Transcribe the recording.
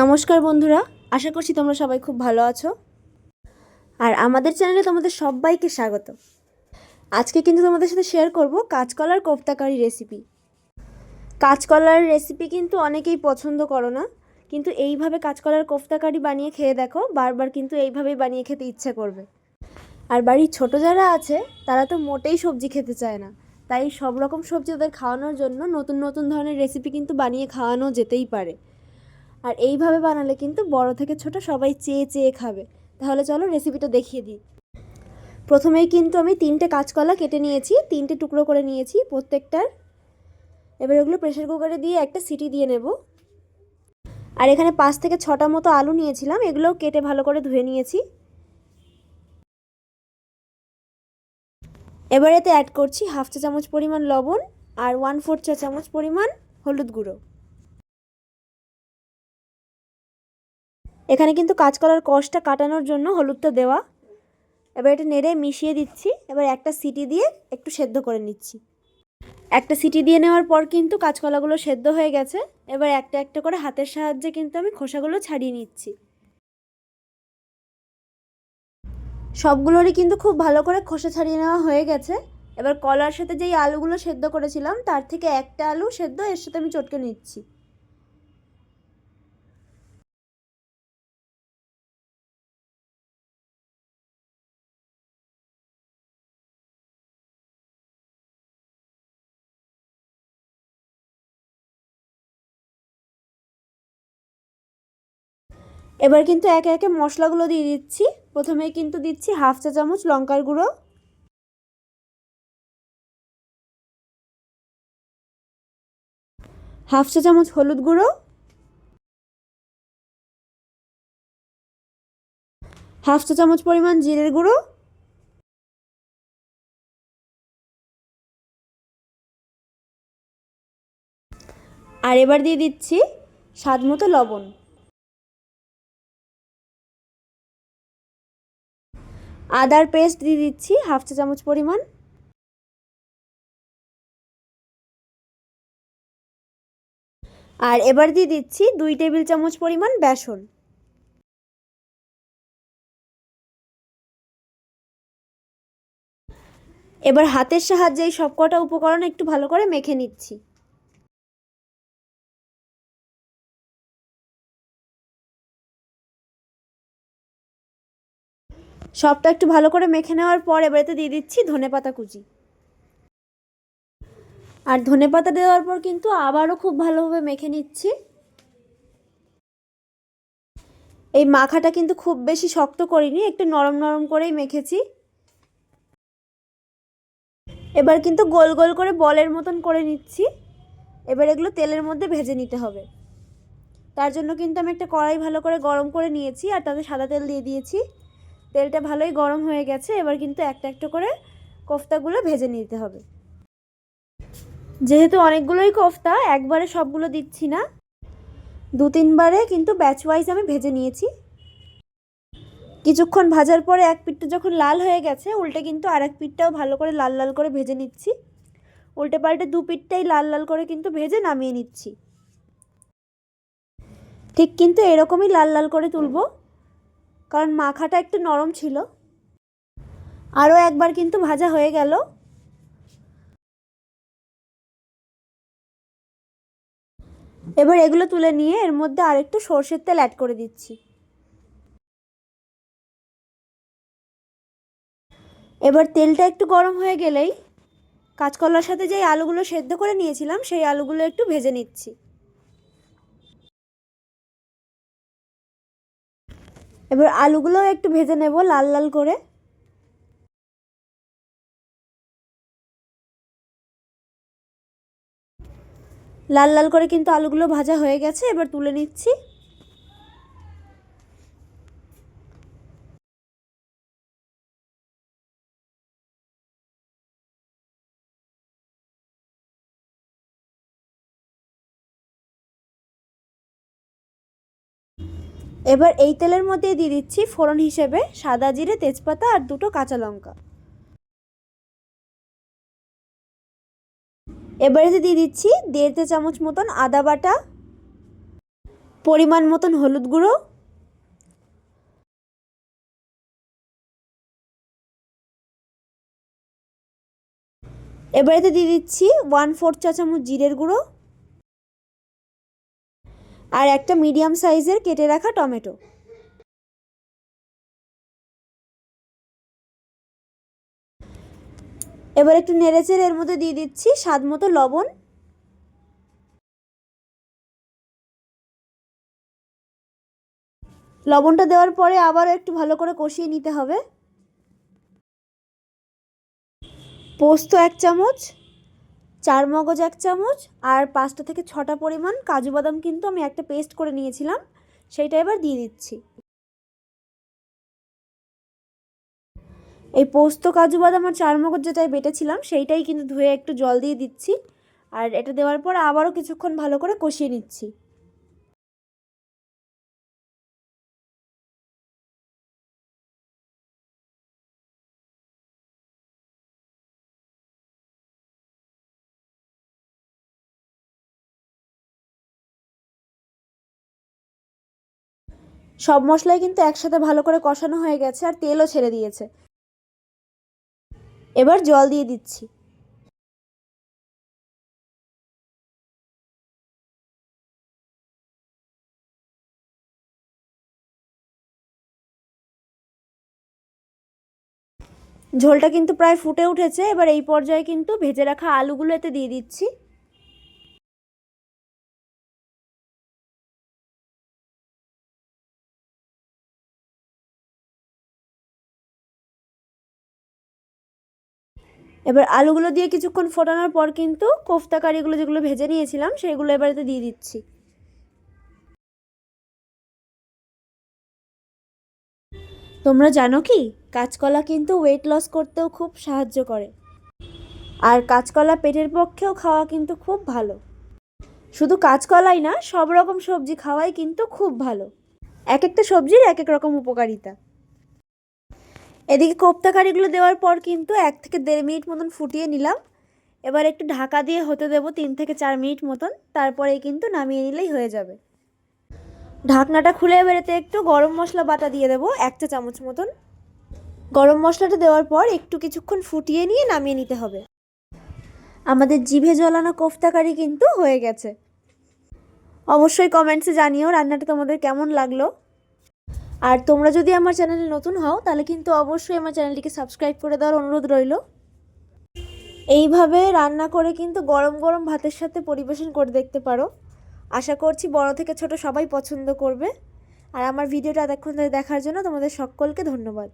নমস্কার বন্ধুরা, আশা করছি তোমরা সবাই খুব ভালো আছো। আর আমাদের চ্যানেলে তোমাদের সবাইকে স্বাগত। আজকে কিন্তু তোমাদের সাথে শেয়ার করব কাঁচকলার কোপ্তাকারি রেসিপি কাঁচকলার রেসিপি কিন্তু অনেকেই পছন্দ করো না, কিন্তু এইভাবে কাঁচকলার কোফতাকারি বানিয়ে খেয়ে দেখো, বারবার কিন্তু এইভাবেই বানিয়ে খেতে ইচ্ছে করবে। আর বাড়ির ছোট যারা আছে, তারা তো মোটেই সবজি খেতে চায় না। তাই সব রকম সবজি ওদের খাওয়ানোর জন্য নতুন নতুন ধরনের রেসিপি কিন্তু বানিয়ে খাওয়ানো যেতেই পারে। আর এইভাবে বানালে কিন্তু বড় থেকে ছোট সবাই চেয়ে চেয়ে খাবে। তাহলে চলো রেসিপিটা দেখিয়ে দিই। প্রথমেই কিন্তু আমি তিনটে কাঁচকলা কেটে নিয়েছি, তিনটে টুকরো করে নিয়েছি প্রত্যেকটার। এবার ওগুলো প্রেশার কুকারে দিয়ে একটা সিটি দিয়ে নেব। আর এখানে পাঁচ থেকে ছটা মতো আলু নিয়েছিলাম, এগুলোও কেটে ভালো করে ধুয়ে নিয়েছি। এবার এতে অ্যাড করছি হাফ চা চামচ পরিমাণ লবণ আর ওয়ান ফোর চা চামচ পরিমাণ হলুদ গুঁড়ো। এখানে কিন্তু কাঁচকলার কষটা কাটানোর জন্য হলুদটা দেওয়া। এবার এটা নেড়ে মিশিয়ে দিচ্ছি। এবার একটা সিটি দিয়ে একটু সেদ্ধ করে নিচ্ছি। একটা সিটি দিয়ে নেওয়ার পর কিন্তু কাঁচকলাগুলো সেদ্ধ হয়ে গেছে। এবার একটা একটা করে হাতের সাহায্যে কিন্তু আমি খোসাগুলো ছাড়িয়ে নিচ্ছি। সবগুলোরই কিন্তু খুব ভালো করে খোসা ছাড়িয়ে নেওয়া হয়ে গেছে। এবার কলার সাথে যেই আলুগুলো সেদ্ধ করেছিলাম, তার থেকে একটা আলু সেদ্ধ, এর সাথে আমি চটকে নিচ্ছি। এবার কিন্তু একে একে মশলাগুলো দিয়ে দিচ্ছি। প্রথমে কিন্তু দিচ্ছি হাফ চা চামচ লঙ্কার গুঁড়ো। হাফ চা চামচ হলুদ গুঁড়ো। হাফ চা চামচ পরিমাণ জিরের গুঁড়ো। আর এবার দিয়ে দিচ্ছি স্বাদ মতো লবণ। আদার পেস্ট দিয়ে দিচ্ছি, হাফ চা চামচ পরিমাণ। আর এবার দিয়ে দিচ্ছি দুই টেবিল চামচ পরিমাণ বেসন। এবার হাতের সাহায্যে এই সবকটা উপকরণ একটু ভালো করে মেখে নিচ্ছি। সবটা একটু ভালো করে মেখে নেওয়ার পর এবারেতে দিয়ে দিচ্ছি ধনে পাতা কুচি। আর ধনে পাতা দেওয়ার পর কিন্তু আবারও খুব ভালোভাবে মেখে নিচ্ছি। এই মাখাটা কিন্তু খুব বেশি শক্ত করিনি, একটু নরম নরম করেই মেখেছি। এবার কিন্তু গোল গোল করে বলের মতন করে নিচ্ছি। এবার এগুলো তেলের মধ্যে ভেজে নিতে হবে। তার জন্য কিন্তু আমি একটা কড়াই ভালো করে গরম করে নিয়েছি আর তাতে সাদা তেল দিয়ে দিয়েছি। তেলটা ভালোই গরম হয়ে গেছে, এবার কিন্তু একটা একটা করে কোফতাগুলো ভেজে নিতে হবে। যেহেতু অনেকগুলোই কোফতা, একবারে সবগুলো দিচ্ছি না। দু তিনবারে কিন্তু ব্যাচ ওয়াইজ আমি ভেজে নিয়েছি। কিছুক্ষণ ভাজার পরে এক পিঠটা যখন লাল হয়ে গেছে, উল্টে কিন্তু আর এক পিঠটাও ভালো করে লাল লাল করে ভেজে নিচ্ছি। উল্টে পাল্টে দু পিঠটাই লাল লাল করে কিন্তু ভেজে নামিয়ে নিচ্ছি। ঠিক কিন্তু এরকমই লাল লাল করে তুলবো। কারণ মাখাটা একটু নরম ছিল। আরও একবার কিন্তু ভাজা হয়ে গেল। এবার এগুলো তুলে নিয়ে এর মধ্যে আরেকটু সর্ষের তেল অ্যাড করে দিচ্ছি। এবার তেলটা একটু গরম হয়ে গেলেই কাঁচকলার সাথে যেই আলুগুলো সেদ্ধ করে নিয়েছিলাম, সেই আলুগুলো একটু ভেজে নিচ্ছি। এবার আলুগুলো একটু ভেজে নেব লাল লাল করে। লাল লাল করে কিন্তু আলুগুলো ভাজা হয়ে গেছে, এবার তুলে নিচ্ছি। এবার এই তেলের মধ্যে দিয়ে দিচ্ছি ফোড়ন হিসেবে সাদা জিরে, তেজপাতা আর দুটো কাঁচা লঙ্কা। এবারে দিয়ে দিচ্ছি দেড় চা চামচ মতন আদা বাটা, পরিমাণ মতন হলুদ গুঁড়ো এবারেতে দিয়ে দিচ্ছি ওয়ান ফোর্থ চা চামচ জিরের গুঁড়ো। আর একটা মিডিয়াম সাইজের কেটে রাখা টমেটো। এবার একটু নেড়েচেড়ে এর মধ্যে দিয়ে দিচ্ছি স্বাদ মতো লবণ। লবণটা দেওয়ার পরে আবারও একটু ভালো করে কষিয়ে নিতে হবে। পোস্ত এক চামচ। চার মগজ, এক চামচ আর পাঁচটা থেকে ছটা পরিমাণ কাজু বাদাম কিন্তু আমি একটা পেস্ট করে নিয়েছিলাম, সেইটা এবার দিয়ে দিচ্ছি। এই পোস্ত, কাজু বাদাম আর চার মগজ যেটাই বেটেছিলাম, সেইটাই কিন্তু ধুয়ে একটু জল দিয়ে দিচ্ছি। আর এটা দেওয়ার পর আবারও কিছুক্ষণ ভালো করে কষিয়ে নিচ্ছি। সব মশলাই কিন্তু একসাথে ভালো করে কষানো হয়ে গেছে আর তেলও ছেড়ে দিয়েছে। এবার জল দিয়ে দিচ্ছি। ঝোলটা কিন্তু প্রায় ফুটে উঠেছে। এবার এই পর্যায়ে কিন্তু ভেজে রাখা আলুগুলো এতে দিয়ে দিচ্ছি। এবার আলুগুলো দিয়ে কিছুক্ষণ ফোটানোর পর কিন্তু কোফতা কারিগুলো যেগুলো ভেজে নিয়েছিলাম, সেগুলো এবারেতে দিয়ে দিচ্ছি। তোমরা জানো কি? কাঁচকলা কিন্তু ওয়েট লস করতেও খুব সাহায্য করে। আর কাঁচকলা পেটের পক্ষেও খাওয়া কিন্তু খুব ভালো। শুধু কাঁচকলাই না, সব রকম সবজি খাওয়াই কিন্তু খুব ভালো। এক একটা সবজির এক এক রকম উপকারিতা। এদিকে কোপ্তা কারিগুলো দেওয়ার পর কিন্তু এক থেকে দেড় মিনিট মতন ফুটিয়ে নিলাম। এবার একটু ঢাকা দিয়ে হতে দেবো তিন থেকে চার মিনিট মতন তারপরে কিন্তু নামিয়ে নিলেই হয়ে যাবে। ঢাকনাটা খুলে বেরোতে একটু গরম মশলা বাটা দিয়ে দেবো, এক চা চামচ মতন। গরম মশলাটা দেওয়ার পর একটু কিছুক্ষণ ফুটিয়ে নিয়ে নামিয়ে নিতে হবে। আমাদের জিভে জ্বলানো কোফতা কারি কিন্তু হয়ে গেছে। অবশ্যই কমেন্টসে জানিও রান্নাটা তোমাদের কেমন লাগল। আর তোমরা যদি আমার চ্যানেলে নতুন হও, তাহলে কিন্তু অবশ্যই আমার চ্যানেলটিকে সাবস্ক্রাইব করে দেওয়ার অনুরোধ রইল। এইভাবে রান্না করে কিন্তু গরম গরম ভাতের সাথে পরিবেশন করে দেখতে পারো। আশা করছি বড় থেকে ছোট সবাই পছন্দ করবে। আর আমার ভিডিওটা এতক্ষণ ধরে দেখার জন্য তোমাদের সকলকে ধন্যবাদ।